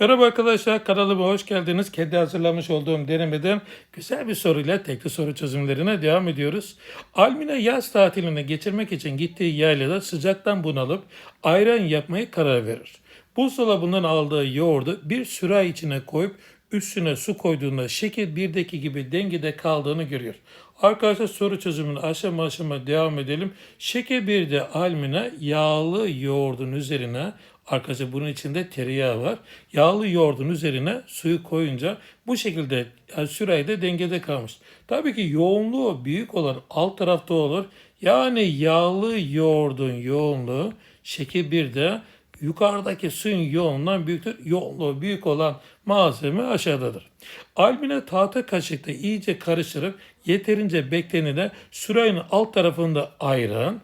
Merhaba arkadaşlar kanalıma hoş geldiniz. Kendi hazırlamış olduğum denemeden güzel bir soruyla tekli soru çözümlerine devam ediyoruz. Almina yaz tatilini geçirmek için gittiği yaylada sıcaktan bunalıp ayran yapmaya karar verir. Buzdolabından aldığı yoğurdu bir sürahi içine koyup üstüne su koyduğunda şekil birdeki gibi dengede kaldığını görüyor. Arkadaşlar soru çözümünü aşama aşama devam edelim. Şekil 1'de Almina yağlı yoğurdun üzerine Arkadaşlar bunun içinde tereyağı var. Yağlı yoğurdun üzerine suyu koyunca bu şekilde yani sürahide dengede kalmış. Tabii ki yoğunluğu büyük olan alt tarafta olur. Yani yağlı yoğurdun yoğunluğu şekil 1'de yukarıdaki suyun yoğunluğundan büyüktür. Yoğunluğu büyük olan malzeme aşağıdadır. Almine tahta kaşıkta iyice karıştırıp yeterince beklenene sürahinin alt tarafında ayran,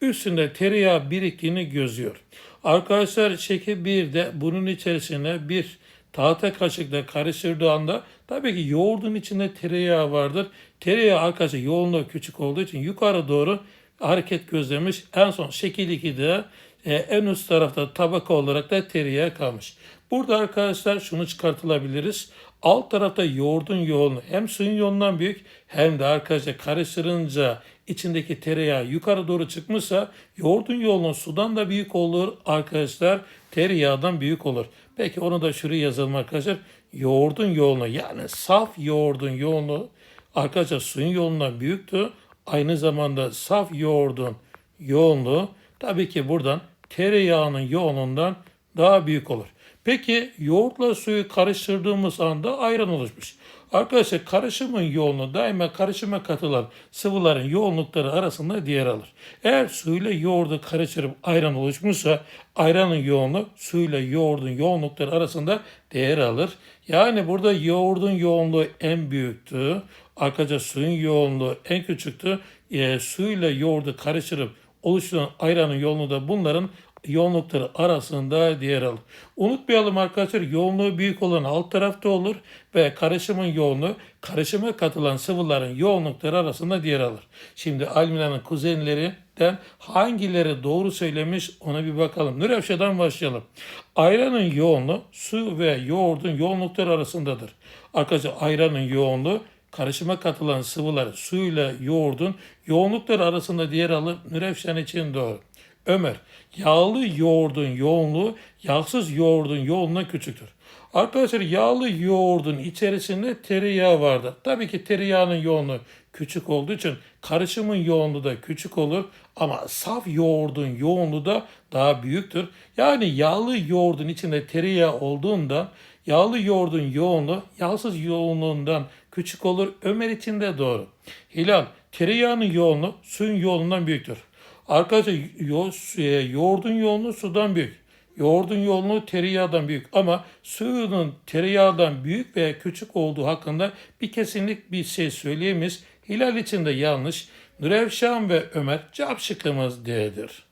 üstünde tereyağı biriktiğini gözüyor. Arkadaşlar şekil 1'de bunun içerisine bir tahta kaşıkla karıştırdığı anda tabii ki yoğurdun içinde tereyağı vardır. Tereyağı arkadaşlar yoğunluğu küçük olduğu için yukarı doğru hareket gözlemiş. En son şekil 2'de e, en üst tarafta tabaka olarak da tereyağı kalmış. Burada arkadaşlar şunu çıkartılabiliriz. Alt tarafta yoğurdun yoğunluğu hem suyun yoğunluğundan büyük hem de arkadaşlar karıştırınca içindeki tereyağı yukarı doğru çıkmışsa yoğurdun yoğunluğu sudan da büyük olur arkadaşlar. Tereyağdan büyük olur. Peki onu da şuraya yazalım arkadaşlar. Yoğurdun yoğunluğu yani saf yoğurdun yoğunluğu arkadaşlar suyun yoğunluğundan büyüktü. Aynı zamanda saf yoğurdun yoğunluğu tabii ki buradan tereyağının yoğunluğundan daha büyük olur. Peki yoğurtla suyu karıştırdığımız anda ayran oluşmuş. Arkadaşlar karışımın yoğunluğu daima karışıma katılan sıvıların yoğunlukları arasında diğer alır. Eğer suyla yoğurdu karıştırıp ayran oluşmuşsa ayranın yoğunluğu suyla yoğurdun yoğunlukları arasında değer alır. Yani burada yoğurdun yoğunluğu en büyüktü. Arkadaşlar suyun yoğunluğu en küçüktü. E, suyla yoğurdu karıştırıp oluşturan ayranın yoğunluğu da bunların yoğunlukları arasında diğer alır. Unutmayalım arkadaşlar yoğunluğu büyük olan alt tarafta olur ve karışımın yoğunluğu karışıma katılan sıvıların yoğunlukları arasında diğer alır. Şimdi Almina'nın kuzenlerinden hangileri doğru söylemiş ona bir bakalım. Nurefşa'dan başlayalım. Ayranın yoğunluğu su ve yoğurdun yoğunlukları arasındadır. Arkadaşlar ayranın yoğunluğu karışıma katılan sıvılar suyla yoğurdun yoğunlukları arasında diğer alır. Nurefşan için doğru. Ömer, yağlı yoğurdun yoğunluğu yağsız yoğurdun yoğunluğuna küçüktür. Arkadaşlar yağlı yoğurdun içerisinde tereyağı vardır. Tabii ki tereyağının yoğunluğu küçük olduğu için karışımın yoğunluğu da küçük olur ama saf yoğurdun yoğunluğu da daha büyüktür. Yani yağlı yoğurdun içinde tereyağı olduğunda yağlı yoğurdun yoğunluğu yağsız yoğunluğundan küçük olur. Ömer için de doğru. Hilal, tereyağının yoğunluğu suyun yoğunluğundan büyüktür. Arkadaşlar yo, e, yoğurdun yoğunluğu sudan büyük. Yoğurdun yoğunluğu tereyağdan büyük ama suyunun tereyağdan büyük veya küçük olduğu hakkında bir kesinlik bir şey söyleyemeyiz. Hilal için de yanlış. Nurevşan ve Ömer cevap şıkkımız D'dir.